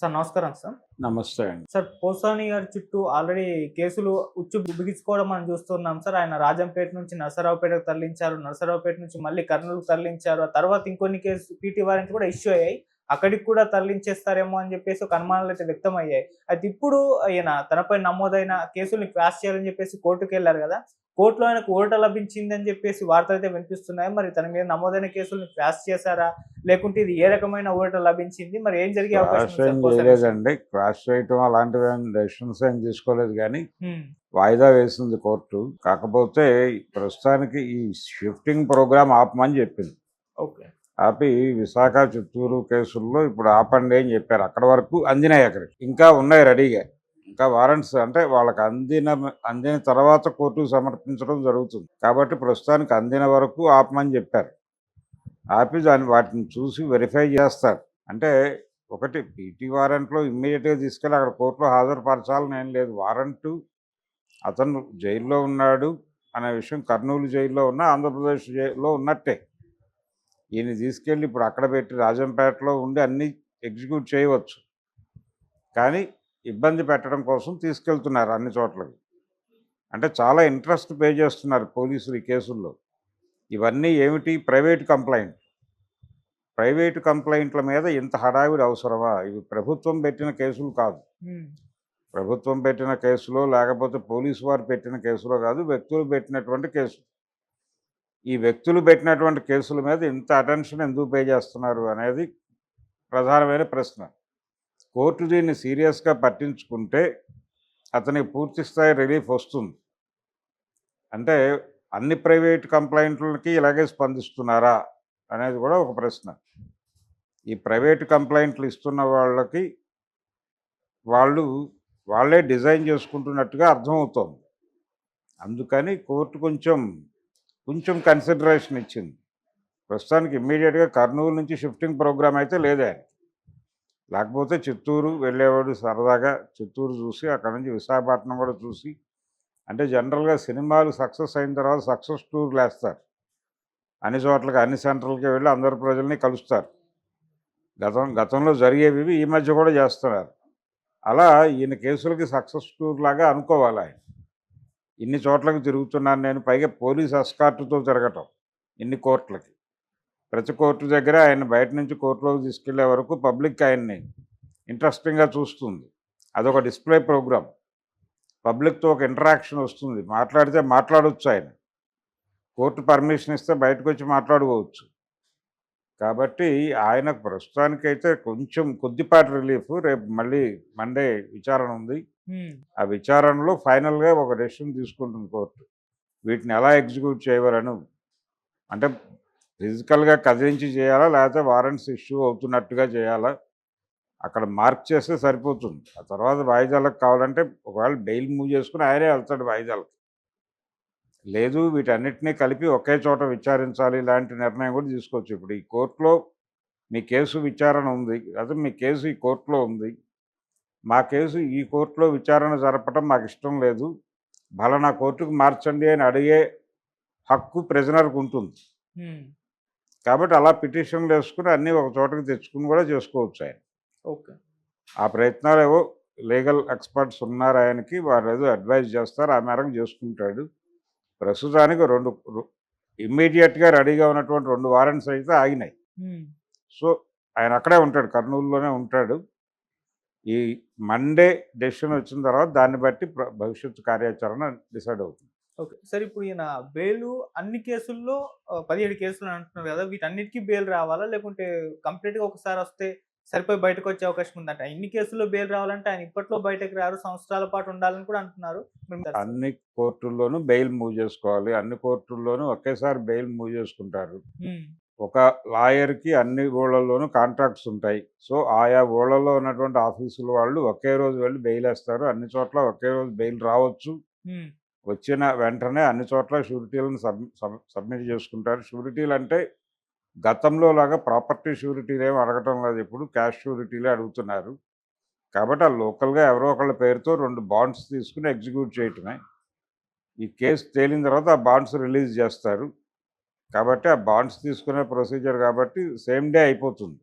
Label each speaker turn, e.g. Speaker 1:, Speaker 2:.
Speaker 1: Sir నమస్కారం sir.
Speaker 2: నమస్తే అండి.
Speaker 1: సార్ పోసాని గారి చుట్టూ ఆల్రెడీ కేసులు ఉచ్చు బిగించుకోవడం మనం చూస్తున్నాం సార్. ఆయన రాజంపేట నుంచి నరసరావుపేటకు తరలించారు. నరసరావుపేట నుంచి మళ్ళీ కర్నూలు తరలించారు. ఆ తర్వాత ఇంకొన్ని కేసు పీటీ వారెంట్ కూడా ఇష్యూ అయ్యాయి. అక్కడికి కూడా తరలించేస్తారేమో అని చెప్పేసి ఒక అనుమానాలు అయితే వ్యక్తం అయ్యాయి. అయితే ఇప్పుడు ఆయన తనపై నమోదైన కేసుల్ని క్వాష్ చేయాలని చెప్పేసి కోర్టుకు వెళ్ళారు కదా కోర్టులో ఆయనకు ఓట లభించిందని చెప్పేసి వార్తలు అయితే వినిపిస్తున్నాయి. మరి తన మీద నమోదైన కేసుల్ని క్వాష్ చేశారా? లేకుంటే ఇది ఏ రకమైన ఓట లభించింది? మరి ఏం జరిగే అవకాశం
Speaker 2: చేయలేదండి. క్రాష్ చేయటం అలాంటివి డెసిషన్స్ ఏం తీసుకోలేదు కానీ. వాయిదా వేసింది కోర్టు. కాకపోతే ప్రస్తుతానికి ఈ షిఫ్టింగ్ ప్రోగ్రామ్ ఆపమని చెప్పింది.
Speaker 1: ఓకే.
Speaker 2: ఆపి విశాఖ చిత్తూరు కేసుల్లో ఇప్పుడు ఆపండి అని చెప్పారు. అక్కడ వరకు అందినాయి అక్కడికి ఇంకా ఉన్నాయి రెడీగా. ఇంకా వారెంట్స్ అంటే వాళ్ళకి అందిన అందిన తర్వాత కోర్టుకు సమర్పించడం జరుగుతుంది. కాబట్టి ప్రస్తుతానికి అందిన వరకు ఆపమని చెప్పారు. ఆపి దాన్ని వాటిని చూసి వెరిఫై చేస్తారు. అంటే ఒకటి పీటీ వారెంట్లో ఇమ్మీడియట్గా తీసుకెళ్ళి అక్కడ కోర్టులో హాజరుపరచాలని ఏం లేదు. వారెంట్ అతను జైల్లో ఉన్నాడు అనే విషయం కర్నూలు జైల్లో ఉన్న ఆంధ్రప్రదేశ్ జైల్లో ఉన్నట్టే. ఈయన తీసుకెళ్ళి ఇప్పుడు అక్కడ పెట్టి రాజంపేటలో ఉండి అన్నీ ఎగ్జిక్యూట్ చేయవచ్చు. కానీ ఇబ్బంది పెట్టడం కోసం తీసుకెళ్తున్నారు అన్ని చోట్లకి. అంటే చాలా ఇంట్రెస్ట్ పే చేస్తున్నారు పోలీసులు ఈ కేసుల్లో. ఇవన్నీ ఏమిటి? Private complaint. ప్రైవేట్ కంప్లైంట్ల మీద ఇంత హడావిడి అవసరమా? ఇవి ప్రభుత్వం పెట్టిన కేసులు కాదు. ప్రభుత్వం పెట్టిన కేసులో లేకపోతే పోలీసు వారు పెట్టిన కేసులో కాదు వ్యక్తులు పెట్టినటువంటి కేసు ఈ వ్యక్తులు పెట్టినటువంటి కేసుల మీద ఇంత అటెన్షన్ ఎందుకు పే చేస్తున్నారు అనేది ప్రధానమైన ప్రశ్న. కోర్టు దీన్ని సీరియస్గా పట్టించుకుంటే అతనికి పూర్తి స్థాయి రిలీఫ్ వస్తుంది. అంటే అన్ని ప్రైవేట్ కంప్లైంట్లకి ఇలాగే స్పందిస్తున్నారా అనేది కూడా ఒక ప్రశ్న. ఈ ప్రైవేట్ కంప్లైంట్లు ఇస్తున్న వాళ్ళకి వాళ్ళు వాళ్ళే డిజైన్ చేసుకుంటున్నట్టుగా అర్థమవుతోంది. అందుకని కోర్టు కొంచెం కొంచెం కన్సిడరేషన్ ఇచ్చింది. ప్రస్తుతానికి ఇమ్మీడియట్గా కర్నూలు నుంచి షిఫ్టింగ్ ప్రోగ్రామ్ అయితే లేదే లేకపోతే చిత్తూరు వెళ్ళేవాడు సరదాగా చిత్తూరు చూసి అక్కడ నుంచి విశాఖపట్నం కూడా చూసి అంటే జనరల్గా సినిమాలు సక్సెస్ అయిన తర్వాత సక్సెస్ టూర్లు వేస్తారు అన్ని చోట్లకి అన్ని సెంటర్లకి వెళ్ళి అందరు ప్రజల్ని కలుస్తారు. గతం గతంలో జరిగేవి ఈ మధ్య కూడా చేస్తున్నారు. అలా ఈయన కేసులకి సక్సెస్ టూర్ లాగా అనుకోవాలి ఆయన. ఇన్ని చోట్లకు తిరుగుతున్నాను నేను పైగా పోలీస్ ఎస్కార్టుతో తిరగటం ఇన్ని కోర్టులకి ప్రతి కోర్టు దగ్గర ఆయన బయట నుంచి కోర్టులోకి తీసుకెళ్ళే వరకు పబ్లిక్ ఆయన్ని ఇంట్రెస్టింగ్గా చూస్తుంది. అదొక డిస్ప్లే ప్రోగ్రామ్ పబ్లిక్తో ఒక ఇంటరాక్షన్ వస్తుంది. మాట్లాడితే మాట్లాడవచ్చు ఆయన. కోర్టు పర్మిషన్ ఇస్తే బయటకు వచ్చి మాట్లాడుకోవచ్చు. కాబట్టి ఆయనకు ప్రస్తుతానికైతే కొంచెం కొద్దిపాటి రిలీఫ్. రేపు మళ్ళీ మండే విచారణ ఉంది. ఆ విచారణలో ఫైనల్గా ఒక డెసిషన్ తీసుకుంటుంది కోర్టు. వీటిని ఎలా ఎగ్జిక్యూట్ చేయవలను? అంటే ఫిజికల్గా కదిలించి చేయాలా? లేకపోతే వారెంట్స్ ఇష్యూ అవుతున్నట్టుగా చేయాలా? అక్కడ మార్క్ చేస్తే సరిపోతుంది. ఆ తర్వాత వాయిదాలకు కావాలంటే ఒకవేళ బెయిల్ మూవ్ చేసుకుని ఆయనే వెళ్తాడు వాయిదాలకు. లేదు వీటన్నిటినీ కలిపి ఒకే చోట విచారించాలి ఇలాంటి నిర్ణయం కూడా తీసుకోవచ్చు. ఇప్పుడు ఈ కోర్టులో మీ కేసు విచారణ ఉంది. అదే మీ కేసు ఈ కోర్టులో ఉంది. మా కేసు ఈ కోర్టులో విచారణ జరపటం మాకు ఇష్టం లేదు. బలనా కోర్టుకు మార్చండి అని అడిగే హక్కు ప్రిజనర్కు ఉంటుంది. కాబట్టి అలా పిటిషన్లు వేసుకుని అన్నీ ఒక చోటకి తెచ్చుకుని కూడా చేసుకోవచ్చు ఆయన.
Speaker 1: ఓకే.
Speaker 2: ఆ ప్రయత్నాలు ఏవో లీగల్ ఎక్స్పర్ట్స్ ఉన్నారు ఆయనకి వారు ఏదో అడ్వైజ్ చేస్తారు ఆ మేరకు చేసుకుంటాడు. ప్రస్తుతానికి రెండు ఇమ్మీడియట్గా రెడీగా ఉన్నటువంటి రెండు వారెంట్స్ అయితే ఆగినాయి. సో ఆయన అక్కడే ఉంటాడు కర్నూలులోనే ఉంటాడు. ఈ మండే డెసిషన్ వచ్చిన తర్వాత దాన్ని బట్టి భవిష్యత్తు కార్యాచరణ డిసైడ్ అవుతుంది.
Speaker 1: ఓకే. సార్ ఇప్పుడు ఈయన బెయిల్ అన్ని కేసుల్లో పదిహేడు కేసులు అంటున్నారు కదా వీటన్నిటికీ బెయిల్ రావాలా? లేకుంటే కంప్లీట్గా ఒకసారి వస్తే సరిపోయి బయటకు వచ్చే అవకాశం ఉందంట. ఇన్ని కేసుల్లో బెయిల్ రావాలంటే ఆయన ఇప్పట్లో బయటకు రారు సంవత్సరాల పాటు ఉండాలని కూడా అంటున్నారు.
Speaker 2: అన్ని కోర్టుల్లోనూ బెయిల్ మూవ్ చేసుకోవాలి. అన్ని కోర్టుల్లోనూ ఒకేసారి బెయిల్ మూవ్ చేసుకుంటారు. ఒక లాయర్కి అన్ని ఊళ్ళల్లోనూ కాంట్రాక్ట్స్ ఉంటాయి. సో ఆయా ఊళ్ళల్లో ఉన్నటువంటి ఆఫీసుల వాళ్ళు ఒకే రోజు వెళ్ళి బెయిల్ వేస్తారు. అన్ని చోట్ల ఒకే రోజు బెయిల్ రావచ్చు. వచ్చిన వెంటనే అన్ని చోట్ల షూరిటీలను సబ్ సబ్- సబ్మిట్ చేసుకుంటారు. షూరిటీలు అంటే గతంలో లాగా ప్రాపర్టీ షూరిటీలు ఏమి అడగటం లేదు. ఇప్పుడు క్యాష్ షూరిటీలే అడుగుతున్నారు. కాబట్టి ఆ లోకల్గా ఎవరో ఒకళ్ళ పేరుతో రెండు బాండ్స్ తీసుకుని ఎగ్జిక్యూట్ చేయటమే. ఈ కేసు తేలిన తర్వాత ఆ బాండ్స్ రిలీజ్ చేస్తారు. కాబట్టి ఆ బాండ్స్ తీసుకునే ప్రొసీజర్ కాబట్టి సేమ్ డే అయిపోతుంది.